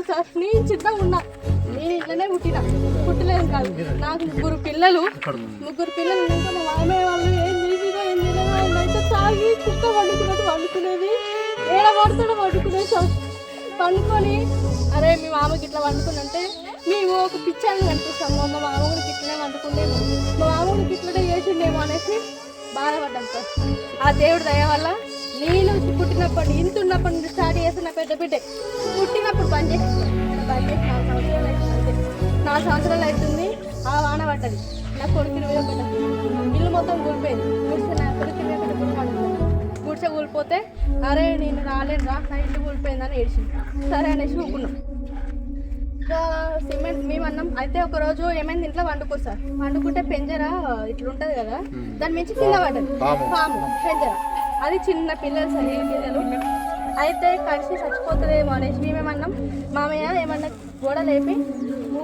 Sir sir. నేను చిన్నగా ఉన్నా. నేను ఇట్లనే పుట్టిన. పుట్టలేదు కాదు. నాకు ముగ్గురు పిల్లలు. ముగ్గురు పిల్లలు ఉన్నాక మా మామయ్య వాళ్ళు ఏం చేసినా ఏం చేయలేదో అయితే తాగి కుక్క వండుకున్నట్టు వండుకునేది. ఏడ పడుతుండో వండుకునేది సార్. పండుకొని అరే మీ మామకి ఇట్లా వండుకున్నంటే మేము ఒక పిచ్చాన్ని కనిపిస్తాం. మా మామూలకి ఇట్లనే వండుకుండేమో మా మామూడికి ఇట్లనే చేసిండేమో అనేసి బాధపడ్డాం సార్. ఆ దేవుడి దయ వల్ల నేను పుట్టినప్పటి ఇంత ఉన్నప్పటి నుండి స్టార్ట్ చేసిన పెద్ద బిడ్డ. పుట్టినప్పుడు బంద్ చేసి చేసి నాలుగు సంవత్సరాలు అవుతుంది నాలుగు సంవత్సరాలు అవుతుంది ఆ వాన పడ్డది. నా కొడుకు ఇరవై ఒకటి. ఇల్లు మొత్తం కూలిపోయింది. గుడిసె నా కొడుకు పడుతుంది గుడిసె కూలిపోతే అరే నేను రాలేను రా నా ఇల్లు కూలిపోయిందని ఏడ్చింది. సరే అనేసి ఊకున్నాం ఇంకా సిమెంట్ మేము అన్నం. అయితే ఒక రోజు ఏమైంది? ఇంట్లో వండుకోరు సార్. వండుకుంటే పెంజర ఇట్లా ఉంటుంది కదా దాని మించి కింద పడ్డది. పాము పెంజర. అది చిన్న పిల్లలు సరే పిల్లలు. అయితే కలిసి చచ్చిపోతుందేమో అనేసి మేమేమన్నాం. మామయ్య ఏమన్నా గోడ లేపి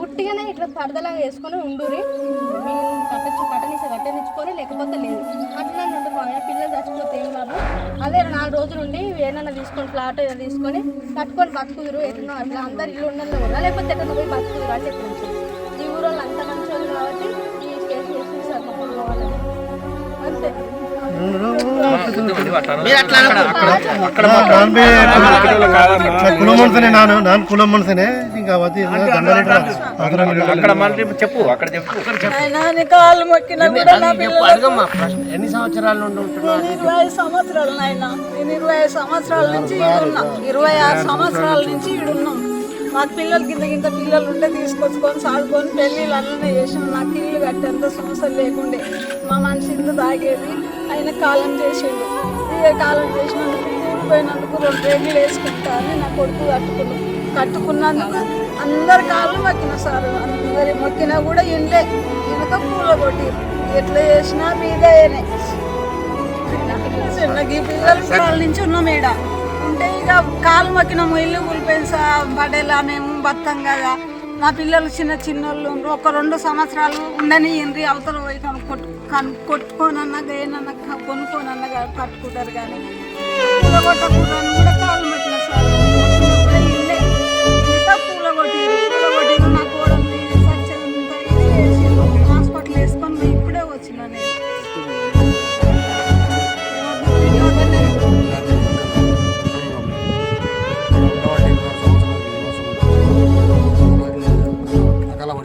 ఉట్టిగానే ఇట్లా పరదలాగా వేసుకొని ఉండురి మేము కట్టచ్చు కట్టనిస్తే కట్టనిచ్చుకొని లేకపోతే లేదు. అట్లా నుండి మామయ్య పిల్లలు చచ్చిపోతే ఏం కాదు అదే నాలుగు రోజులు ఉండి ఏమన్నా తీసుకొని ఫ్లాట్ ఏదైనా తీసుకొని కట్టుకొని బతుకుదురు. ఎట్లా? అట్లా అందరు ఇల్లు ఉండడం కదా లేకపోతే ఎక్కడ పోయి బతుకుదురు అని చెప్పి ఈ ఊరు వాళ్ళు అంత మంచి వాళ్ళు కాబట్టి ఈ కేసు చేసి సార్ అంతే. కుల మనిషినే నాను నాన్న కుల మనిషినే. ఇంకా అది అక్కడ మళ్ళీ చెప్పు అక్కడ చెప్పు. ఎన్ని సంవత్సరాల నుండి నేను ఇరవై ఐదు సంవత్సరాలు నాయన. నేను ఇరవై సంవత్సరాల నుంచి ఇరవై ఆరు సంవత్సరాల నుంచి ఈడున్నాం. మాకు పిల్లలు కింద కింద పిల్లలు ఉంటే తీసుకొచ్చుకొని సాడుకొని పెళ్ళిళ్ళు అన్నీ చేసాం. నాకు ఇల్లు కట్టేంత సమస్యలు లేకుండే. మా మనిషి ఇంత తాగేది. ఆయన కాలం చేసిండు. ఇక కాలం చేసినందుకు కూలిపోయినందుకు రెండు రేగులు వేసుకుంటారని నా కొడుకు కట్టుకున్నాం కట్టుకున్నందుకు అందరి కాళ్ళు మొక్కిన సార్. అందరి మొక్కినా కూడా ఇండ్లే ఇనుక పూల కొట్టి ఎట్లా చేసినా మీదేనే చిన్నకి పిల్లలు కాళ్ళ నుంచి ఉన్నాం మేడం. అంటే ఇక కాలు మొక్కినాము ఇల్లు కూలిపోయింది సార్ బడేలా మేము బతాం కదా. నా పిల్లలు చిన్న చిన్నోళ్ళు ఉండ్రు. ఒక రెండు సంవత్సరాలు ఉండని ఇండ్రి అవతల పోయి కను కొట్టు కను కొట్టుకోనన్నా గేనన్నా కొనుక్కోనన్నా కట్టుకుంటారు కానీ. కూడా కాలు మొక్కిన సార్.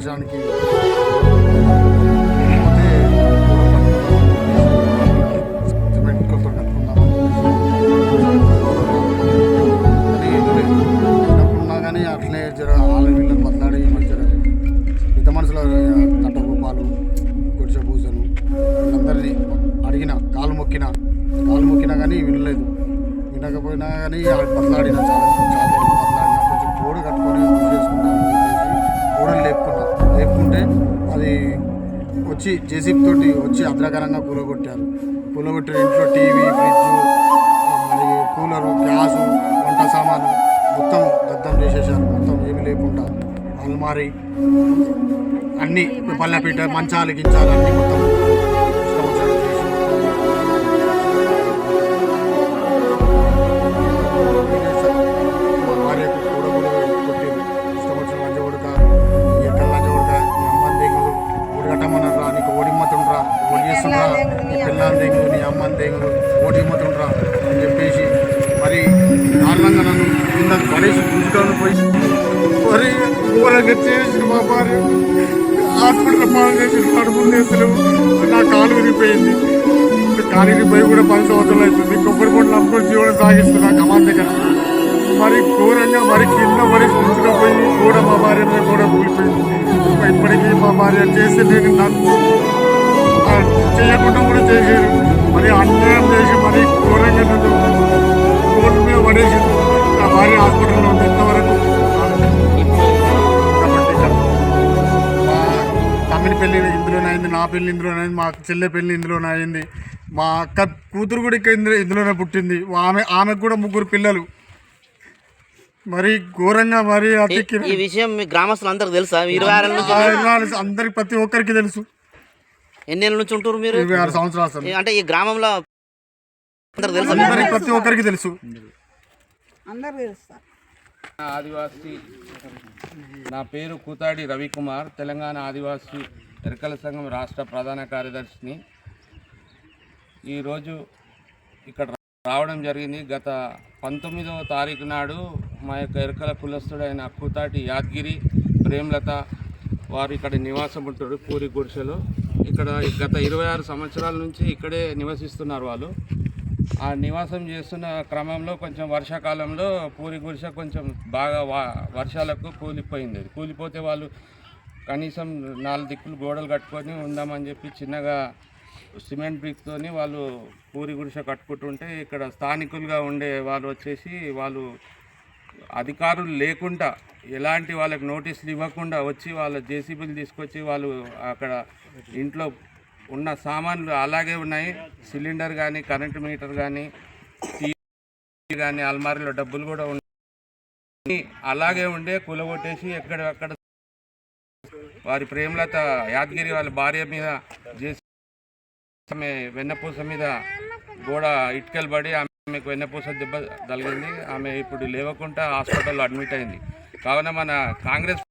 వర్షానికి వచ్చి కూలగొట్టారు. కూలగొట్టిన ఇంట్లో టీవీ ఫ్రిడ్జ్ మరియు కూలరు గ్యాసు వంట సామాను మొత్తం దద్దం చేసేసారు మొత్తం ఏమి లేకుండా అల్మారి అన్నీ పల్లెపీట మంచాలు గించాలు అన్నీ మొత్తం నీ అమ్మని దెంగులు అని చెప్పేసి మరి దారుణంగా నన్ను కింద పడేసి గుంజుకొని పోయి మరి ఘోరంగా చేసి మా భార్య. హాస్పిటల్ పాలు చేసి కడుపు నా కాలు విరిగిపోయింది. కాలు విరిగిపోయి కూడా పది సంవత్సరాలు అవుతుంది. కొబ్బరి పొట్లు అమ్ముకొని జీవనం సాగిస్తున్నా కమాన్ దగ్గర మరి ఘోరంగా మరి కింద మరి గుంజుకుపోయి కూడా మా భార్య మీద కూడా కూలిపోయింది. ఇప్పటికీ మా భార్య చేస్తే నేను నాకు చేయకుండా కూడా చేసేది మరి అన్యాయం చేసి మరి ఘోరంగా నన్ను రోడ్డు మీద పడేసి నా భార్య హాస్పిటల్లో ఉంది ఇంతవరకు కాబట్టి పెళ్ళి ఇందులోనే అయింది నా పెళ్ళి ఇందులోనే అయింది మా చెల్లె పెళ్ళి ఇందులోనే అయింది మా అక్క కూతురు కూడా ఇక్కడ ఇందులో ఇందులోనే పుట్టింది ఆమె ఆమెకు కూడా ముగ్గురు పిల్లలు. మరి ఘోరంగా మరి అతికి ఈ విషయం మీ గ్రామస్తులందరికీ తెలుసా? ఇరవై అందరికి ప్రతి ఒక్కరికి తెలుసు. ఎన్ని ఏళ్ళ నుంచి ఉంటారు మీరు? ఇరవై ఆరు సంవత్సరాలు అసలు. ఈ- అంటే ఈ గ్రామంలో అందరికి తెలుసా? అందరికి ప్రతి ఒక్కరికి తెలుసు. అందరు ఆదివాసీ నా పేరు కూతాడి రవికుమార్. తెలంగాణ ఆదివాసీ ఎరకల సంఘం రాష్ట్ర ప్రధాన కార్యదర్శిని. ఈరోజు ఇక్కడ రావడం జరిగింది. గత పంతొమ్మిదవ తారీఖు నాడు మా యొక్క ఎరకల కులస్తుడైన కూతాటి యాదగిరి ప్రేమలత వారు ఇక్కడ నివాసం ఉంటారు పూరి గుడిసెలో. ఇక్కడ గత ఇరవై ఆరు సంవత్సరాల నుంచి ఇక్కడే నివసిస్తున్నారు వాళ్ళు. ఆ నివాసం చేస్తున్న క్రమంలో కొంచెం వర్షాకాలంలో పూరి గుడిసె కొంచెం బాగా వా వర్షాలకు కూలిపోయింది. కూలిపోతే వాళ్ళు కనీసం నాలుగు దిక్కులు గోడలు కట్టుకొని ఉందామని చెప్పి చిన్నగా సిమెంట్ బ్రిక్తోని వాళ్ళు పూరి గుడిసె కట్టుకుంటుంటే ఇక్కడ స్థానికులుగా ఉండే వాళ్ళు వచ్చేసి వాళ్ళు అధికారులు లేకుండా ఎలాంటి వాళ్ళకి నోటీసులు ఇవ్వకుండా వచ్చి వాళ్ళ జేసీబీలు తీసుకొచ్చి వాళ్ళు అక్కడ ఇంట్లో ఉన్న సామాన్లు అలాగే ఉన్నాయి. సిలిండర్ కానీ కరెంటు మీటర్ కానీ టీవీ కానీ అల్మారీలో డబ్బులు కూడా ఉన్నాయి. అలాగే ఉండే కూలగొట్టేసి ఎక్కడ వారి ప్రేమలత యాదగిరి వాళ్ళ భార్య మీద చేసి ఆమె వెన్నపూస మీద గోడ ఇటుకలు పడి ఆమెకు వెన్నపూస దెబ్బ తగిలింది. ఆమె ఇప్పుడు లేవకుండా హాస్పిటల్లో అడ్మిట్ అయింది. కావున మన కాంగ్రెస్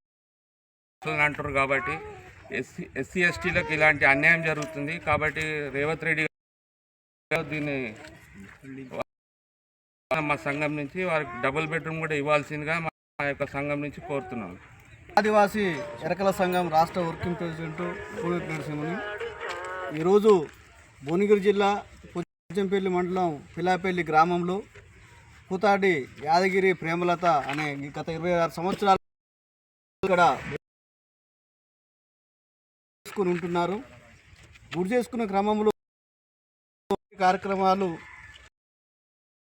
అంటారు కాబట్టి ఎస్సీ ఎస్సీ ఎస్టీలకు ఇలాంటి అన్యాయం జరుగుతుంది. కాబట్టి రేవంత్ రెడ్డి గారు దీన్ని మా సంఘం నుంచి వారికి డబుల్ బెడ్రూమ్ కూడా ఇవ్వాల్సిందిగా మా యొక్క సంఘం నుంచి కోరుతున్నాం ఆదివాసీ ఎరకల సంఘం రాష్ట్ర వర్కింగ్ ప్రెసిడెంట్ పూర్వీక్ నరసింహుని. ఈరోజు భువనగిరి జిల్లా పోచంపల్లి మండలం పిలాపల్లి గ్రామంలో కూతాడి యాదగిరి ప్రేమలత అనే గత ఇరవై ఆరు సంవత్సరాలు ఇక్కడ చేసుకుని ఉంటున్నారు. గుడి చేసుకున్న క్రమంలో కార్యక్రమాలు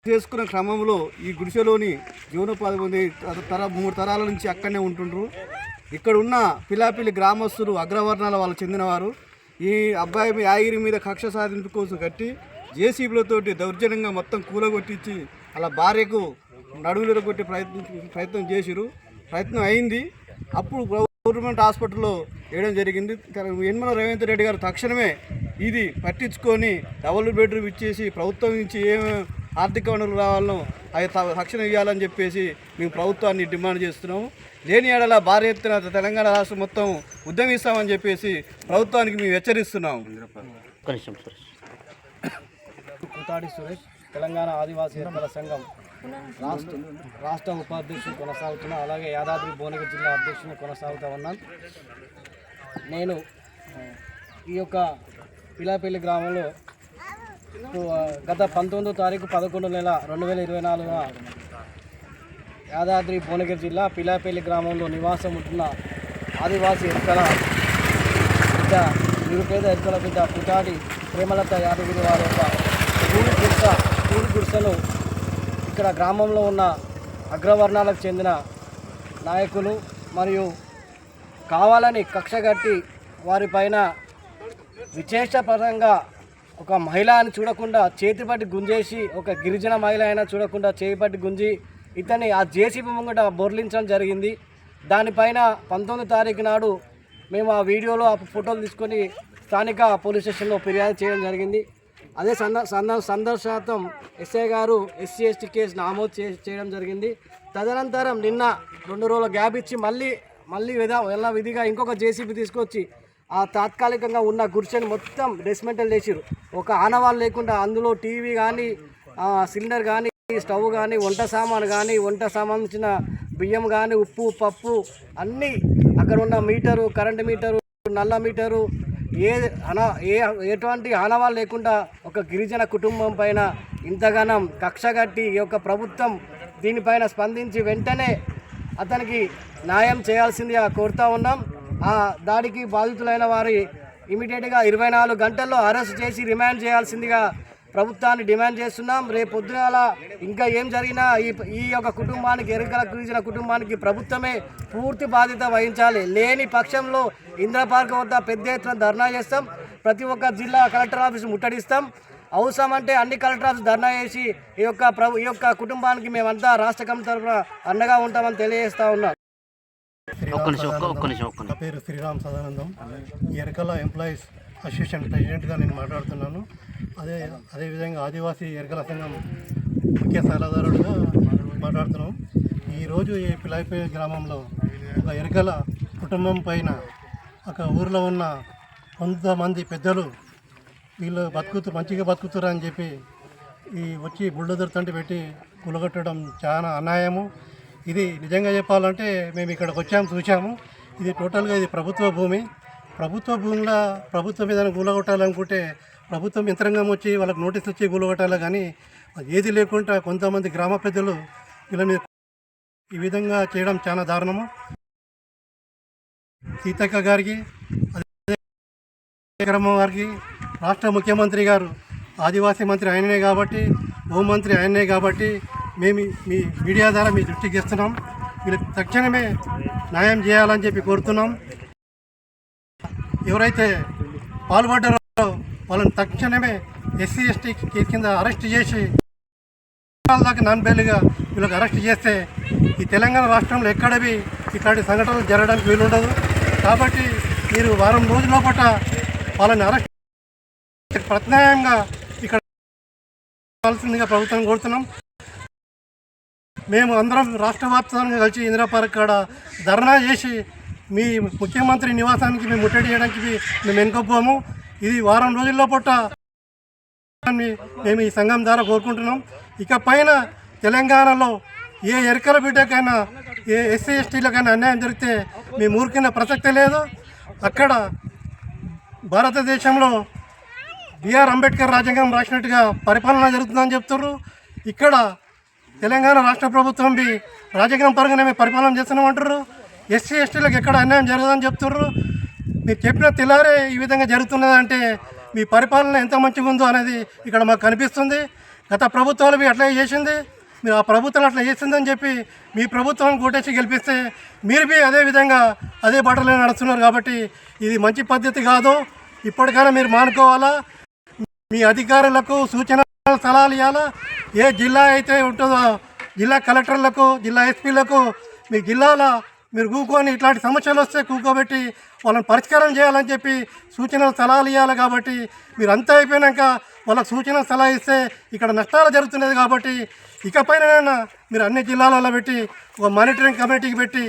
చేసుకున్న క్రమంలో ఈ గుడిసెలోని జీవనోపాధి పొంది తర- మూడు తరాల నుంచి అక్కడనే ఉంటుండ్రు. ఇక్కడ ఉన్న పిలాపిల్లి గ్రామస్తులు అగ్రవర్ణాల వాళ్ళు చెందినవారు. ఈ అబ్బాయి యాగిరి మీద కక్ష సాధింపు కోసం కట్టి జేసీబీలతోటి దౌర్జన్యంగా మొత్తం కూలగొట్టించి అలా భార్యకు నడువులు కొట్టి ప్రయత్నం ప్రయత్నం చేసిరు ప్రయత్నం అయింది. అప్పుడు గవర్నమెంట్ హాస్పిటల్లో వేయడం జరిగింది. యనమల రేవంత్ రెడ్డి గారు తక్షణమే ఇది పట్టించుకొని డబుల్ బెడ్రూమ్ ఇచ్చేసి ప్రభుత్వం నుంచి ఏం ఆర్థిక వనరులు రావాలనో అవి తక్షణం ఇవ్వాలని చెప్పేసి మేము ప్రభుత్వాన్ని డిమాండ్ చేస్తున్నాము. లేని ఏడల భారీ ఎత్తున తెలంగాణ రాష్ట్రం మొత్తం ఉద్యమిస్తామని చెప్పేసి ప్రభుత్వానికి మేము హెచ్చరిస్తున్నాము. కుతాడి సురేష్. తెలంగాణ ఆదివాసీ సంఘం. రాష్ట్ర రాష్ట్ర ఉపాధ్యక్షుడు కొనసాగుతున్నా అలాగే యాదాద్రి భువనగిరి జిల్లా అధ్యక్షుని కొనసాగుతూ ఉన్నాను నేను ఈ యొక్క పిలాపల్లి గ్రామంలో గత పంతొమ్మిదో తారీఖు పదకొండు నెల రెండు వేల ఇరవై నాలుగున యాదాద్రి భువనగిరి జిల్లా పిలాపల్లి గ్రామంలో నివాసం ఉంటున్న ఆదివాసీ ఎరుకల బిడ్డ నిరుపేద ఎరుకల బిడ్డ పుటాడి ప్రేమలత యాదగిరి వారి యొక్క పూరి గుర్స పూరి గుడిసెను ఇక్కడ గ్రామంలో ఉన్న అగ్రవర్ణాలకు చెందిన నాయకులు మరియు కావాలని కక్షగట్టి వారిపైన విశేషపరంగా ఒక మహిళ అని చూడకుండా చేతిపట్టి గుంజేసి ఒక గిరిజన మహిళ అయినా చూడకుండా చేతిపట్టి గుంజి ఇతన్ని ఆ జేసీబీ ముంగట బొర్లించడం జరిగింది. దానిపైన పంతొమ్మిది తారీఖు నాడు మేము ఆ వీడియోలో ఆ ఫోటోలు తీసుకొని స్థానిక పోలీస్ స్టేషన్లో ఫిర్యాదు చేయడం జరిగింది. అదే సంద సంద సందర్శాతం ఎస్ఐ గారు ఎస్సీ ఎస్టీ కేసు నమోదు చే చేయడం జరిగింది. తదనంతరం నిన్న రెండు రోజుల గ్యాప్ ఇచ్చి మళ్ళీ మళ్ళీ విధా ఎలా విధిగా ఇంకొక జేసీబీ తీసుకొచ్చి ఆ తాత్కాలికంగా ఉన్న గుడిసెని మొత్తం డిస్మెంటల్ చేసిరు ఒక ఆనవాళ్ళు లేకుండా అందులో టీవీ కానీ సిలిండర్ కానీ స్టవ్ కానీ వంట సామాను కానీ వంట సంబంధించిన బియ్యం కానీ ఉప్పు పప్పు అన్నీ అక్కడ ఉన్న మీటరు కరెంటు మీటరు నల్ల మీటరు ఏ అన ఏ ఎటువంటి ఆనవాలు లేకుండా ఒక గిరిజన కుటుంబం పైన ఇంతగానం కక్ష కట్టి ఈ యొక్క ప్రభుత్వం దీనిపైన స్పందించి వెంటనే అతనికి న్యాయం చేయాల్సిందిగా కోరుతా ఉన్నాం. ఆ దాడికి బాధితులైన వారి ఇమీడియట్గా ఇరవై నాలుగు గంటల్లో అరెస్ట్ చేసి రిమాండ్ చేయాల్సిందిగా ప్రభుత్వాన్ని డిమాండ్ చేస్తున్నాం. రేపు పొద్దుగాల ఇంకా ఏం జరిగినా ఈ ఈ యొక్క కుటుంబానికి ఎరుకల గిరిజన కుటుంబానికి ప్రభుత్వమే పూర్తి బాధ్యత వహించాలి. లేని పక్షంలో ఇందిరా పార్క్ వద్ద పెద్ద ఎత్తున ధర్నా చేస్తాం. ప్రతి ఒక్క జిల్లా కలెక్టర్ ఆఫీస్ ముట్టడిస్తాం. అవసరం అంటే అన్ని కలెక్టర్ ఆఫీస్ ధర్నా చేసి ఈ యొక్క ప్రభు ఈ యొక్క కుటుంబానికి మేమంతా రాష్ట్ర కమిటీ తరఫున అండగా ఉంటామని తెలియజేస్తా ఉన్నాం. నా పేరు శ్రీరామ్ సదానందం. ఎరకల ఎంప్లాయీస్ అసోసియేషన్ ప్రెసిడెంట్గా నేను మాట్లాడుతున్నాను. అదే అదేవిధంగా ఆదివాసీ ఎరకల సంఘం ముఖ్య సలహాదారుడుగా మాట్లాడుతున్నాం. ఈరోజు ఈ పిలాయిపే గ్రామంలో ఒక ఎరకల కుటుంబం పైన ఒక ఊరిలో ఉన్న కొంతమంది పెద్దలు వీళ్ళు బతుకుతూ మంచిగా బతుకుతారు అని చెప్పి ఈ వచ్చి బుల్డోజర్ తంటి పెట్టి కులగొట్టడం చాలా అన్యాయము. ఇది నిజంగా చెప్పాలంటే మేము ఇక్కడికి వచ్చాము చూసాము ఇది టోటల్గా ఇది ప్రభుత్వ భూమి. ప్రభుత్వ భూమిలో ప్రభుత్వం ఏదైనా కూలగొట్టాలనుకుంటే ప్రభుత్వం యంత్రాంగం వచ్చి వాళ్ళకి నోటీసులు ఇచ్చి గూలగొట్టాలి కానీ ఏది లేకుండా కొంతమంది గ్రామ పెద్దలు వీళ్ళ మీద ఈ విధంగా చేయడం చాలా దారుణము. సీతక్క గారికి విక్రమ గారికి రాష్ట్ర ముఖ్యమంత్రి గారు ఆదివాసీ మంత్రి ఆయననే కాబట్టి హోంమంత్రి ఆయననే కాబట్టి మేము మీ మీడియా ద్వారా మీ దృష్టికి ఇస్తున్నాం వీళ్ళకి తక్షణమే న్యాయం చేయాలని చెప్పి కోరుతున్నాం. ఎవరైతే పాల్పడ్డారో వాళ్ళని తక్షణమే ఎస్సీ ఎస్టీ కింద అరెస్ట్ చేసి దాకా నాన్ బెయిల్గా వీళ్ళకి అరెస్ట్ చేస్తే ఈ తెలంగాణ రాష్ట్రంలో ఎక్కడవి ఇట్లాంటి సంఘటనలు జరగడానికి వీలుండదు. కాబట్టి మీరు వారం రోజుల లోపల వాళ్ళని అరెస్ట్ ప్రత్యామ్నాయంగా ఇక్కడ కావాల్సిందిగా ప్రభుత్వం కోరుతున్నాం. మేము అందరం రాష్ట్ర వ్యాప్తంగా కలిసి ఇందిరా పార్క్ కాడ ధర్నా చేసి మీ ముఖ్యమంత్రి నివాసానికి మేము ముట్టడి చేయడానికి మేము వెనుకపోము ఇది వారం రోజుల్లో పూట మేము ఈ సంఘం ద్వారా కోరుకుంటున్నాం. ఇక పైన తెలంగాణలో ఏ ఎరకల బిడ్డకైనా ఏ ఎస్సీ ఎస్టీలకైనా అన్యాయం జరిగితే మేము ఊరికిన ప్రసక్తే లేదు. అక్కడ భారతదేశంలో బిఆర్ అంబేద్కర్ రాజ్యాంగం రాసినట్టుగా పరిపాలన జరుగుతుందని చెప్తున్నారు ఇక్కడ తెలంగాణ రాష్ట్ర ప్రభుత్వం బి రాజ్యాంగం పరంగానే మేము పరిపాలన చేస్తున్నామంటారు ఎస్సీ ఎస్టీలకు ఎక్కడ అన్యాయం జరగదని చెప్తున్నారు మీరు చెప్పిన తెల్లారే ఈ విధంగా జరుగుతున్నదంటే మీ పరిపాలన ఎంత మంచిగా ఉందో అనేది ఇక్కడ మాకు కనిపిస్తుంది. గత ప్రభుత్వాలు మీరు అట్లా చేసింది. మీరు ఆ ప్రభుత్వం అట్లా చేసిందని చెప్పి మీ ప్రభుత్వం కోటేసి గెలిపిస్తే మీరు బి అదే విధంగా అదే బాటలో నడుస్తున్నారు కాబట్టి ఇది మంచి పద్ధతి కాదు. ఇప్పటికైనా మీరు మానుకోవాలా? మీ అధికారులకు సూచన సలహాలు ఇవ్వాలా ఏ జిల్లా అయితే ఉంటుందో జిల్లా కలెక్టర్లకు జిల్లా ఎస్పీలకు మీ జిల్లాలో మీరు కూకొని ఇట్లాంటి సమస్యలు వస్తే కూకోబెట్టి వాళ్ళని పరిష్కారం చేయాలని చెప్పి సూచనలు సలహాలు ఇవ్వాలి కాబట్టి మీరు అంతా అయిపోయినాక వాళ్ళకి సూచన సలహా ఇస్తే ఇక్కడ నష్టాలు జరుగుతున్నది కాబట్టి ఇకపైన మీరు అన్ని జిల్లాలలో పెట్టి ఒక మానిటరింగ్ కమిటీకి పెట్టి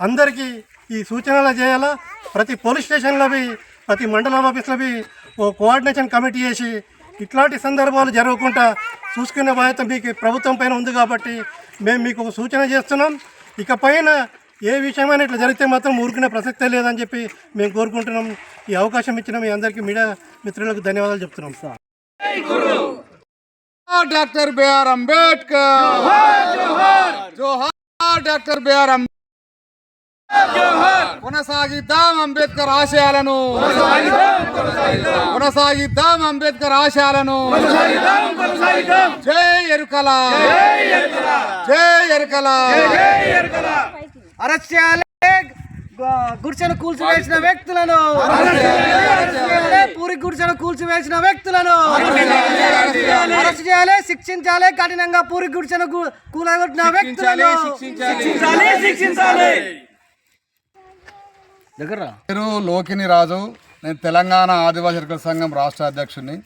అందరికీ ఈ సూచనలు చేయాలా? ప్రతి పోలీస్ స్టేషన్లవి ప్రతి మండలం ఆఫీస్లవి ఓ కోఆర్డినేషన్ కమిటీ చేసి ఇట్లాంటి సందర్భాలు జరగకుండా చూసుకునే బాధ్యత మీకు ప్రభుత్వం పైన ఉంది కాబట్టి మేము మీకు ఒక సూచన చేస్తున్నాం. ఇకపైన ఏ విషయమైనా ఇట్లా జరిగితే మాత్రం ఊరుకునే ప్రసక్తే లేదని చెప్పి మేము కోరుకుంటున్నాం. ఈ అవకాశం ఇచ్చిన మీ అందరికీ మీడియా మిత్రులకు ధన్యవాదాలు చెప్తున్నాం sir. Doctor B R Ambedkar. జోహార్ డాక్టర్ బిఆర్ అంబేద్కర్. కొనసాగిద్దాం అంబేద్కర్ ఆశయాలను. కొనసాగిద్దాం అంబేద్కర్ ఆశయాలను. జై ఎరుకల. జై ఎరుకల. అరెస్ట్ చేయాలి. గుడిసెను కూల్చివేసిన వ్యక్తులను. పూరి గుడిసెను కూల్చివేసిన వ్యక్తులను. అరెస్ట్ చేయాలి. శిక్షించాలి. కఠినంగా పూరి గుడిసెను గు- కూలగొట్టిన వ్యక్తులను. దగ్గర పేరు లోకిని రాజు. నేను తెలంగాణ ఆదివాసీ ఎరుకల సంఘం రాష్ట్ర అధ్యక్షుడిని.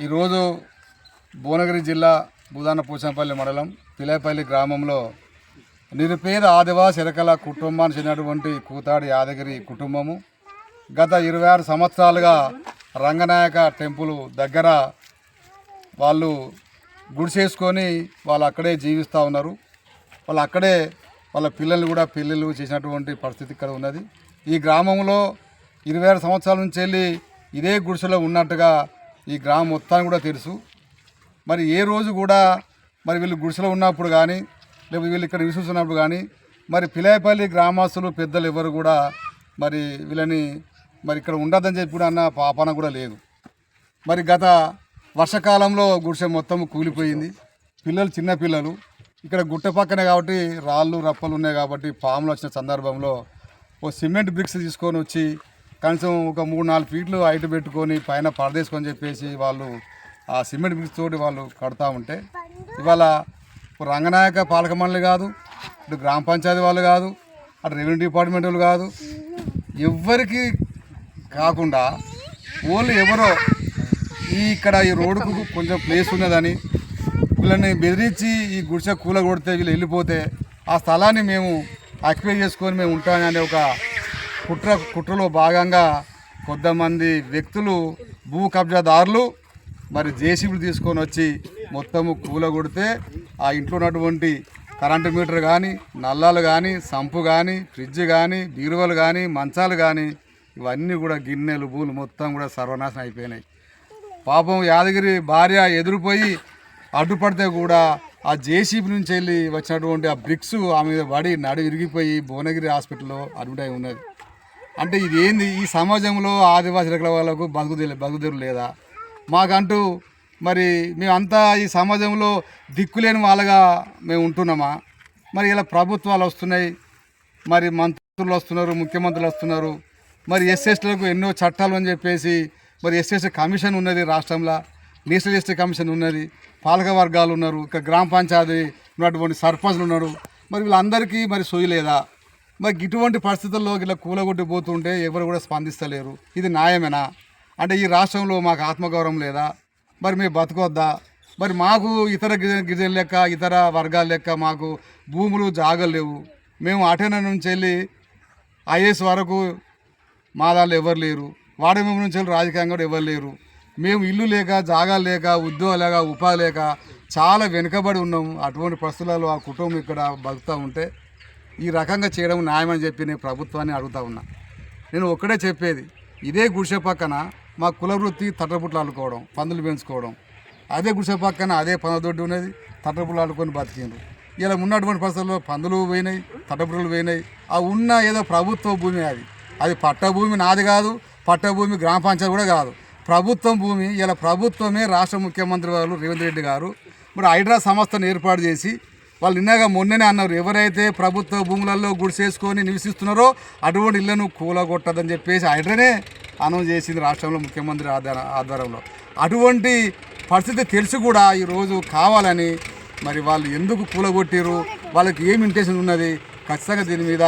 ఈరోజు భువనగిరి జిల్లా భూదాన పూచంపల్లి మండలం పిలేపల్లి గ్రామంలో నిరుపేద ఆదివాసీ ఎరకల కుటుంబానికి చెందినటువంటి కూతాడి యాదగిరి కుటుంబము. గత ఇరవై ఆరు సంవత్సరాలుగా రంగనాయక టెంపుల్ దగ్గర వాళ్ళు గుడిసేసుకొని వాళ్ళు అక్కడే జీవిస్తూ ఉన్నారు. వాళ్ళు అక్కడే వాళ్ళ పిల్లలు కూడా పెళ్ళిళ్ళు చేసినటువంటి పరిస్థితి ఇక్కడ ఉన్నది. ఈ గ్రామంలో ఇరవై ఆరు సంవత్సరాల నుంచి వెళ్ళి ఇదే గుడిసెలో ఉన్నట్టుగా ఈ గ్రామం మొత్తాన్ని కూడా తెలుసు. మరి ఏ రోజు కూడా మరి వీళ్ళు గుడిసెలో ఉన్నప్పుడు కానీ లేకపోతే వీళ్ళు ఇక్కడ నివసిస్తున్నప్పుడు కానీ మరి పిలాయపల్లి గ్రామస్తులు పెద్దలు ఎవరు కూడా మరి వీళ్ళని మరి ఇక్కడ ఉండద్దని చెప్పి కూడా అన్న పాపన కూడా లేదు. మరి గత వర్షాకాలంలో గుడిసె మొత్తం కూలిపోయింది. పిల్లలు చిన్న పిల్లలు. ఇక్కడ గుట్ట పక్కనే కాబట్టి రాళ్ళు రప్పలు ఉన్నాయి కాబట్టి పాములు వచ్చిన సందర్భంలో ఓ సిమెంట్ బ్రిక్స్ తీసుకొని వచ్చి కనీసం ఒక మూడు నాలుగు ఫీట్లు హైట్ పెట్టుకొని పైన పడదేసుకొని చెప్పేసి వాళ్ళు ఆ సిమెంట్ బ్రిక్స్ తోటి వాళ్ళు కడతా ఉంటే ఇవాళ రంగనాయక పాలక మండలి కాదు ఇటు గ్రామ పంచాయతీ వాళ్ళు కాదు అటు రెవెన్యూ డిపార్ట్మెంట్ వాళ్ళు కాదు. ఎవ్వరికి కాకుండా ఓన్లీ ఎవరో ఈ ఇక్కడ ఈ రోడ్డుకు కొంచెం ప్లేస్ ఉన్నదని వీళ్ళని బెదిరించి ఈ గుడిసె కూల కొడితే వీళ్ళు వెళ్ళిపోతే ఆ స్థలాన్ని మేము ఆక్యుపై చేసుకొని మేము ఉంటామని ఒక కుట్ర కుట్రలో భాగంగా కొంతమంది వ్యక్తులు భూ కబ్జాదారులు మరి జేసీబీలు తీసుకొని వచ్చి మొత్తము కూలగొడితే ఆ ఇంట్లో ఉన్నటువంటి కరెంటు మీటర్ కానీ నల్లాలు కానీ సంపు కానీ ఫ్రిడ్జ్ కానీ బీరువాలు కానీ మంచాలు కానీ ఇవన్నీ కూడా గిన్నెలు పూలు మొత్తం కూడా సర్వనాశనం అయిపోయినాయి. పాపం యాదగిరి భార్య ఎదురుపోయి అడ్డుపడితే కూడా ఆ జేసీబీ నుంచి వెళ్ళి వచ్చినటువంటి ఆ బ్రిక్స్ ఆమె మీద పడి నడు విరిగిపోయి భువనగిరి హాస్పిటల్లో అడ్మిట్ అయి ఉన్నది. అంటే ఇది ఏంది ఈ సమాజంలో ఆదివాసీ రకాల వాళ్ళకు బతుకుదే బతుకుదేరు లేదా? మాకంటూ మరి మేమంతా ఈ సమాజంలో దిక్కులేని వాళ్ళగా మేము ఉంటున్నామా? మరి ఇలా ప్రభుత్వాలు వస్తున్నాయి మరి మంత్రులు వస్తున్నారు ముఖ్యమంత్రులు వస్తున్నారు మరి ఎస్ఎస్టీలకు ఎన్నో చట్టాలు అని చెప్పేసి మరి ఎస్ఎస్టీ కమిషన్ ఉన్నది రాష్ట్రంలో నేషనల్ ఎస్టీ కమిషన్ ఉన్నది పాలక వర్గాలు ఉన్నారు ఇక గ్రామ పంచాయతీ ఉన్నటువంటి సర్పంచ్లు ఉన్నారు మరి వీళ్ళందరికీ మరి సొయ్యి లేదా? మరి ఇటువంటి పరిస్థితుల్లో ఇలా కూలగొట్టి పోతుంటే ఎవరు కూడా స్పందిస్తలేరు. ఇది న్యాయమేనా? అంటే ఈ రాష్ట్రంలో మాకు ఆత్మగౌరవం లేదా? మరి మేము బతకొద్దా? మరి మాకు ఇతర గిరిజన లెక్క ఇతర వర్గాల లెక్క మాకు భూములు జాగలేవు. లేవు మేము అటెండర్ నుంచి వెళ్ళి ఐఏఎస్ వరకు మా దాంట్లో ఎవరు లేరు. వాడమేమి నుంచి వెళ్ళి రాజకీయంగా కూడా ఎవరు లేరు. మేము ఇల్లు లేక జాగాలు లేక ఉద్యోగం లేక ఉపాధి లేక చాలా వెనుకబడి ఉన్నాము. అటువంటి పరిస్థితులలో ఆ కుటుంబం ఇక్కడ బతుకుతూ ఉంటే ఈ రకంగా చేయడం న్యాయమని చెప్పి నేను ప్రభుత్వాన్ని అడుగుతా ఉన్నా. నేను ఒక్కడే చెప్పేది ఇదే గుడిసె పక్కన మా కుల వృత్తి తట్టబుట్లు ఆడుకోవడం పందులు పెంచుకోవడం. అదే గుడిసె పక్కన అదే పందదొడ్డి ఉన్నది తట్టబుట్లు ఆడుకొని బతికిండ్రు. ఇలా ఉన్నటువంటి పరిస్థితుల్లో పందులు పోయినాయి తట్టబుట్లు పోయినాయి. ఆ ఉన్న ఏదో ప్రభుత్వ భూమి అది. అది పట్టభూమి నాది కాదు పట్టభూమి గ్రామ పంచాయతీ కూడా కాదు. ప్రభుత్వం భూమి ఇలా ప్రభుత్వమే రాష్ట్ర ముఖ్యమంత్రి వారు రేవంత్ రెడ్డి గారు. ఇప్పుడు హైడ్రా సంస్థను ఏర్పాటు చేసి వాళ్ళు నిన్నగా మొన్ననే అన్నారు ఎవరైతే ప్రభుత్వ భూములలో గుడిసేసుకొని నివసిస్తున్నారో అటువంటి ఇళ్ళను కూలగొట్టదని చెప్పేసి ఆయననే అనౌన్స్ చేసింది రాష్ట్రంలో ముఖ్యమంత్రి ఆధార ఆధ్వర్యంలో. అటువంటి పరిస్థితి తెలిసి కూడా ఈరోజు కావాలని మరి వాళ్ళు ఎందుకు కూలగొట్టారు వాళ్ళకి ఏం ఇంటెన్షన్ ఉన్నది? ఖచ్చితంగా దీని మీద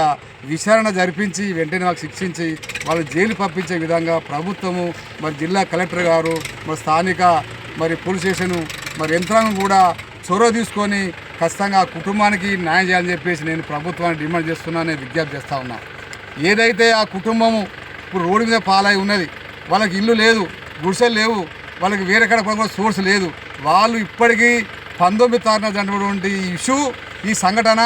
విచారణ జరిపించి వెంటనే వాళ్ళకి శిక్షించి వాళ్ళు జైలు పంపించే విధంగా ప్రభుత్వము మరి జిల్లా కలెక్టర్ గారు మరి స్థానిక మరి పోలీస్ స్టేషను మరి యంత్రాంగం కూడా చొరవ తీసుకొని ఖచ్చితంగా ఆ కుటుంబానికి న్యాయం చేయాలని చెప్పేసి నేను ప్రభుత్వాన్ని డిమాండ్ చేస్తున్నానని విజ్ఞప్తి చేస్తూ ఉన్నా. ఏదైతే ఆ కుటుంబము ఇప్పుడు రోడ్డు మీద పాలై ఉన్నది వాళ్ళకి ఇల్లు లేదు గుడిసెలు లేవు వాళ్ళకి వేరే కడ కూడా సోర్స్ లేదు వాళ్ళు ఇప్పటికీ పంతొమ్మిది తారీఖున జరిగినటువంటి ఈ ఇష్యూ ఈ సంఘటన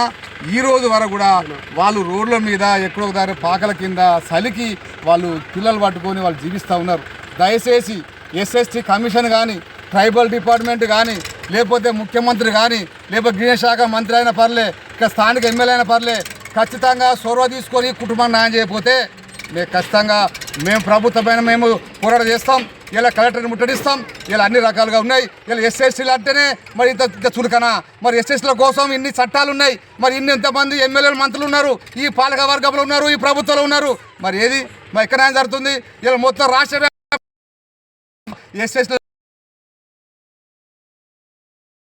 ఈ రోజు వరకు కూడా వాళ్ళు రోడ్ల మీద ఎక్కడో దారి పాకల కింద చలికి వాళ్ళు పిల్లలు పట్టుకొని వాళ్ళు జీవిస్తూ ఉన్నారు. దయచేసి ఎస్ఎస్టీ కమిషన్ కానీ ట్రైబల్ డిపార్ట్మెంట్ కానీ లేకపోతే ముఖ్యమంత్రి కానీ లేకపోతే గిరిజన శాఖ మంత్రి అయినా పర్లే ఇక స్థానిక ఎమ్మెల్యే అయినా పర్లే ఖచ్చితంగా చొరవ తీసుకొని కుటుంబాన్ని న్యాయం చేయకపోతే మేము ఖచ్చితంగా మేము ప్రభుత్వమైన మేము పోరాటం చేస్తాం ఇలా కలెక్టర్ని ముట్టడిస్తాం ఇలా అన్ని రకాలుగా ఉన్నాయి ఇలా ఎస్ఎస్సీలు అంటేనే మరి ఇంత ఇంత చులకనా మరి ఎస్ఎస్సీల కోసం ఇన్ని చట్టాలు ఉన్నాయి మరి ఇన్ని ఎంతమంది ఎమ్మెల్యేలు మంత్రులు ఉన్నారు ఈ పాలక వర్గంలో ఉన్నారు ఈ ప్రభుత్వంలో ఉన్నారు మరి ఏది? మరి ఎక్కడ న్యాయం జరుగుతుంది? ఇలా మొత్తం రాష్ట్ర ఎస్ఎస్సీ